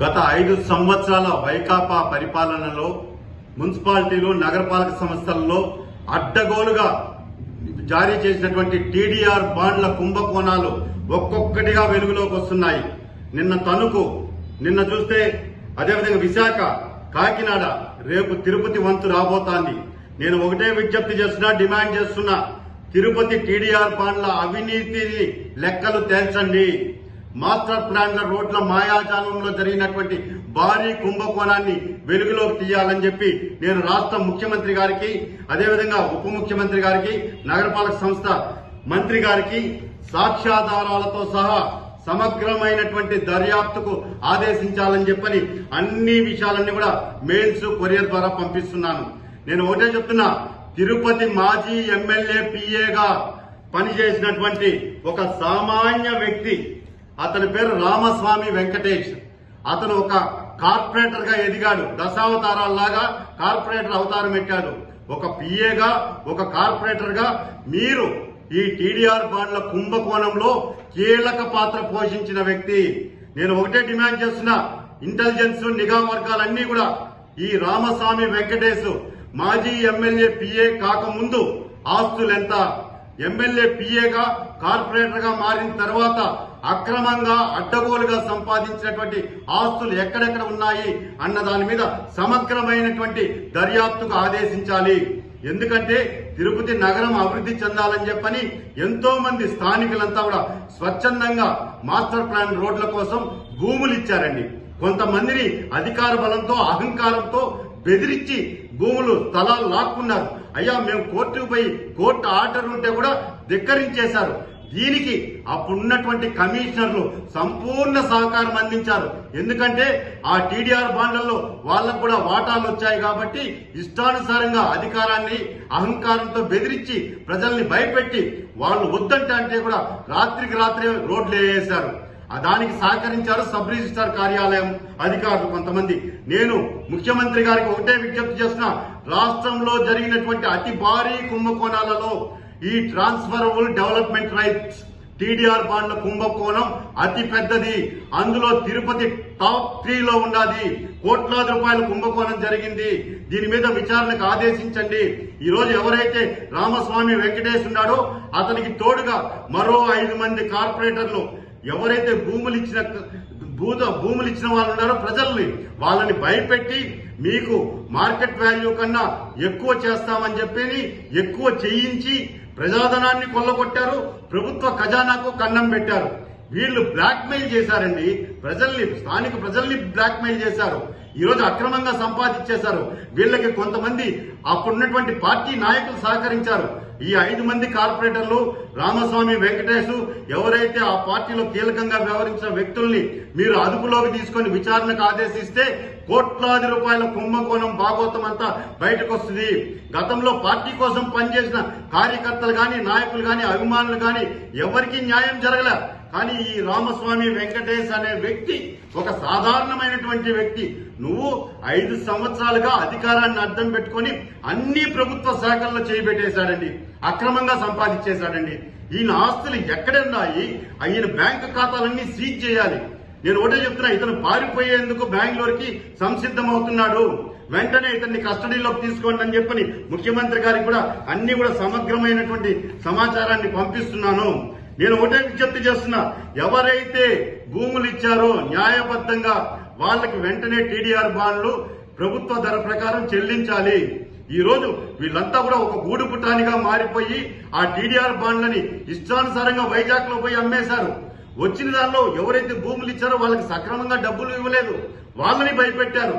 గత ఐదు సంవత్సరాల వైకాపా పరిపాలనలో మున్సిపాలిటీలు నగరపాలక సంస్థల్లో అడ్డగోలుగా జారీ చేసినటువంటి టీడీఆర్ బాండ్ల కుంభకోణాలు ఒక్కొక్కటిగా వెలుగులోకి వస్తున్నాయి. నిన్న తణుకు నిన్న చూస్తే అదేవిధంగా విశాఖ కాకినాడ రేపు తిరుపతి వంతు రాబోతోంది. నేను ఒకటే విజ్ఞప్తి చేస్తున్నా డిమాండ్ చేస్తున్నా తిరుపతి టీడీఆర్ బాండ్ల అవినీతి లెక్కలు తేల్చండి. మాస్టర్ ప్లాన్ల రోడ్ల మాయాజాలంలో జరిగినటువంటి భారీ కుంభకోణాన్ని వెలుగులోకి తీయాలని చెప్పి నేను రాష్ట్ర ముఖ్యమంత్రి గారికి అదేవిధంగా ఉప ముఖ్యమంత్రి గారికి నగరపాలక సంస్థ మంత్రి గారికి సాక్ష్యాధారాలతో సహా సమగ్రమైనటువంటి దర్యాప్తుకు ఆదేశించాలని చెప్పని అన్ని విషయాలన్నీ కూడా మెయిల్స్ కొరియర్ ద్వారా పంపిస్తున్నాను. నేను ఒకటే చెప్తున్నా తిరుపతి మాజీ ఎమ్మెల్యే పిఏగా పనిచేసినటువంటి ఒక సామాన్య వ్యక్తి అతని పేరు రామస్వామి వెంకటేష్. అతను ఒక కార్పొరేటర్గా ఎదిగాడు. దశావతారాల్లాగా కార్పొరేటర్ అవతారం ఎట్టాడు ఒక పిఏగా ఒక కార్పొరేటర్గా మీరు ఈ టీడీఆర్ బాండ్ల కుంభకోణంలో కీలక పాత్ర పోషించిన వ్యక్తి. నేను ఒకటే డిమాండ్ చేస్తున్నా ఇంటెలిజెన్స్ నిఘా వర్గాలన్నీ కూడా ఈ రామస్వామి వెంకటేష్ మాజీ ఎమ్మెల్యే పిఏ కాకముందు ఆస్తులెంత? ఎమ్మెల్యే పిఏగా కార్పొరేటర్గా మారిన తర్వాత అక్రమంగా అడ్డగోలుగా సంపాదించినటువంటి ఆస్తులు ఎక్కడెక్కడ ఉన్నాయి అన్న దాని మీద సమగ్రమైనటువంటి దర్యాప్తుకు ఆదేశించాలి. ఎందుకంటే తిరుపతి నగరం అభివృద్ధి చెందాలని చెప్పని ఎంతో మంది స్థానికులంతా కూడా స్వచ్ఛందంగా మాస్టర్ ప్లాన్ రోడ్ల కోసం భూములు ఇచ్చారండి. కొంతమందిని అధికార బలంతో అహంకారంతో బెదిరించి భూములు స్థలాలు లాక్కున్నారు. అయ్యా మేము కోర్టుకు పోయి కోర్టు ఆర్డర్ ఉంటే కూడా ధిక్కరించేశారు. దీనికి అప్పుడున్నటువంటి కమిషనర్లు సంపూర్ణ సహకారం అందించారు. ఎందుకంటే ఆ టీడీఆర్ బాండ్లలో వాళ్ళకు కూడా వాటాలు వచ్చాయి కాబట్టి ఇష్టానుసారంగా అధికారాన్ని అహంకారంతో బెదిరించి ప్రజల్ని భయపెట్టి వాళ్ళు వద్దంటే అంటే కూడా రాత్రికి రాత్రి రోడ్లు వేసేశారు. దానికి సహకరించారు సబ్ రిజిస్టార్ కార్యాలయం అధికారులు కొంతమంది. నేను ముఖ్యమంత్రి గారికి ఒకటే విజ్ఞప్తి చేస్తున్నా రాష్ట్రంలో జరిగినటువంటి అతి భారీ కుంభకోణాలలో ఈ ట్రాన్స్ఫరబుల్ డెవలప్మెంట్ రైట్స్ టీడీఆర్ బాండ్ల కుంభకోణం అతి పెద్దది. అందులో తిరుపతి టాప్ త్రీలో ఉన్నది. కోట్లాది రూపాయల కుంభకోణం జరిగింది. దీని మీద విచారణకు ఆదేశించండి. ఈ రోజు ఎవరైతే రామస్వామి వెంకటేష్ ఉన్నాడో అతనికి తోడుగా మరో ఐదు మంది కార్పొరేటర్లు ఎవరైతే భూములు ఇచ్చిన భూత భూములు ఇచ్చిన వాళ్ళు ఉన్నారో ప్రజల్ని వాళ్ళని భయపెట్టి మీకు మార్కెట్ వాల్యూ కన్నా ఎక్కువ చేస్తామని చెప్పి ఎక్కువ చేయించి ప్రజాధనాన్ని కొల్లగొట్టారు ప్రభుత్వ ఖజానాకు కన్నం పెట్టారు. వీళ్ళు బ్లాక్మెయిల్ చేశారండి. ప్రజల్ని స్థానిక ప్రజల్ని బ్లాక్మెయిల్ చేశారు. ఈరోజు అక్రమంగా సంపాదించేశారు. వీళ్ళకి కొంతమంది అప్పుడున్నటువంటి పార్టీ నాయకులు సహకరించారు. ఈ ఐదు మంది కార్పొరేటర్లు రామస్వామి వెంకటేశు ఎవరైతే ఆ పార్టీలో కీలకంగా వ్యవహరించిన వ్యక్తుల్ని మీరు అదుపులోకి తీసుకొని విచారణకు ఆదేశిస్తే కోట్లాది రూపాయల కుంభకోణం భాగోతం అంతా బయటకు వస్తుంది గతంలో పార్టీ కోసం పనిచేసిన కార్యకర్తలు గాని నాయకులు గాని అభిమానులు గాని ఎవరికీ న్యాయం జరగలే. కానీ ఈ రామస్వామి వెంకటేష్ అనే వ్యక్తి ఒక సాధారణమైనటువంటి వ్యక్తి నువ్వు ఐదు సంవత్సరాలుగా అధికారాన్ని అర్థం పెట్టుకొని అన్ని ప్రభుత్వ శాఖల్లో చేయబెట్టేశాడండి అక్రమంగా సంపాదించేశాడండి. ఈయన ఆస్తులు ఎక్కడున్నాయి? ఆయన బ్యాంకు ఖాతాలన్నీ సీజ్ చేయాలి. నేను ఒకటే చెప్తున్నా ఇతను పారిపోయేందుకు బెంగళూరుకి సంసిద్ధమవుతున్నాడు. వెంటనే ఇతన్ని కస్టడీలోకి తీసుకోండి అని చెప్పని ముఖ్యమంత్రి గారికి కూడా అన్ని కూడా సమగ్రమైనటువంటి సమాచారాన్ని పంపిస్తున్నాను. నేను ఒకటే విజ్ఞప్తి చేస్తున్నా. ఎవరైతే భూములు ఇచ్చారో న్యాయబద్ధంగా వాళ్ళకి వెంటనే టీడీఆర్ బాండ్లు ప్రభుత్వ ధర ప్రకారం చెల్లించాలి. ఈ రోజు వీళ్ళంతా కూడా ఒక గూడు పుటానిగా మారిపోయి ఆ టీడీఆర్ బాండ్లని ఇష్టానుసారంగా వైజాగ్లో పోయి అమ్మేశారు. వచ్చిన దానిలో ఎవరైతే భూములు ఇచ్చారో వాళ్ళకి సక్రమంగా డబ్బులు ఇవ్వలేదు. వాళ్ళని భయపెట్టారు.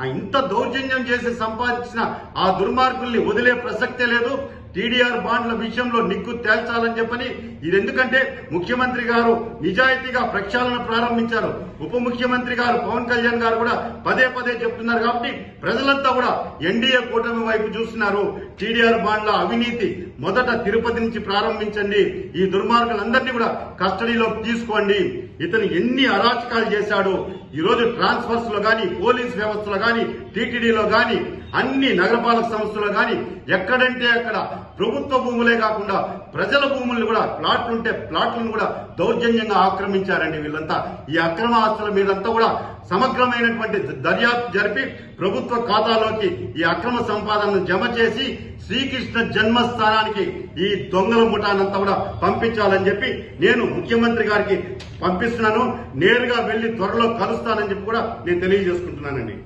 ఆ ఇంత దౌర్జన్యం చేసి సంపాదించిన ఆ దుర్మార్గుల్ని వదిలే ప్రసక్తే లేదు. టీడీఆర్ బాండ్ల విషయంలో నిక్కు తేల్చాలని చెప్పని ఇది ఎందుకంటే ముఖ్యమంత్రి గారు నిజాయితీగా ప్రక్షాళన ప్రారంభించారు. ఉప ముఖ్యమంత్రి గారు పవన్ కళ్యాణ్ గారు కూడా పదే పదే చెప్తున్నారు కాబట్టి ప్రజలంతా కూడా ఎన్డీఏ కూటమి వైపు చూస్తున్నారు. టీడీఆర్ బాండ్ల అవినీతి మొదట తిరుపతి నుంచి ప్రారంభించండి. ఈ దుర్మార్గులందరినీ కూడా కస్టడీలో తీసుకోండి. ఇతను ఎన్ని అరాచకాలు చేశాడు. ఈరోజు ట్రాన్స్ఫర్స్లో గాని పోలీస్ వ్యవస్థలో కానీ టీటీడీలో గాని అన్ని నగరపాలక సంస్థలో గాని ఎక్కడంటే అక్కడ ప్రభుత్వ భూములే కాకుండా ప్రజల భూములను కూడా ప్లాట్లు ఉంటే ప్లాట్లను కూడా దౌర్జన్యంగా ఆక్రమించారండి వీళ్ళంతా. ఈ అక్రమ ఆస్తుల మీదంతా కూడా సమగ్రమైనటువంటి దర్యాప్తు జరిపి ప్రభుత్వ ఖాతాలోకి ఈ అక్రమ సంపాదనను జమ చేసి శ్రీకృష్ణ జన్మస్థానానికి ఈ దొంగల ముఠానంతా కూడా పంపించాలని చెప్పి నేను ముఖ్యమంత్రి గారికి పంపిస్తున్నాను. నేరుగా వెళ్ళి త్వరలో కలుస్తానని చెప్పి కూడా నేను తెలియజేసుకుంటున్నానండి.